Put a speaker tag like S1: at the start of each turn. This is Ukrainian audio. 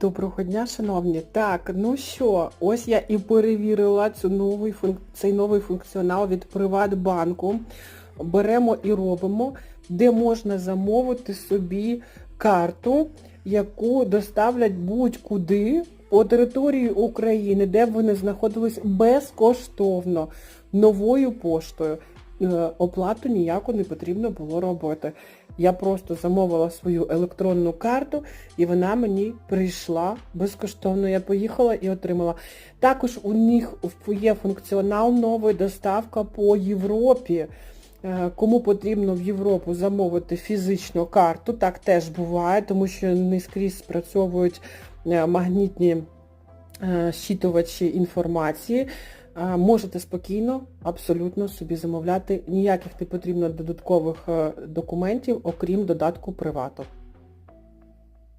S1: Доброго дня, шановні. Так, ну що, ось я і перевірила цю новий, цей новий функціонал від Приватбанку. Беремо і робимо, де можна замовити собі карту, яку доставлять будь-куди по території України, де б ви не знаходились безкоштовно новою поштою. Е, Оплату ніяку не потрібно було робити. Я просто замовила свою електронну карту і вона мені прийшла безкоштовно. Я поїхала і отримала. Також у них є функціонал новий доставка по Європі. Е, Кому потрібно в Європу замовити фізичну карту, так теж буває, тому що не скрізь спрацьовують е, магнітні щитувачі інформації. Е, Можете спокійно, абсолютно собі замовляти. Ніяких не потрібно додаткових е, документів, окрім додатку привату.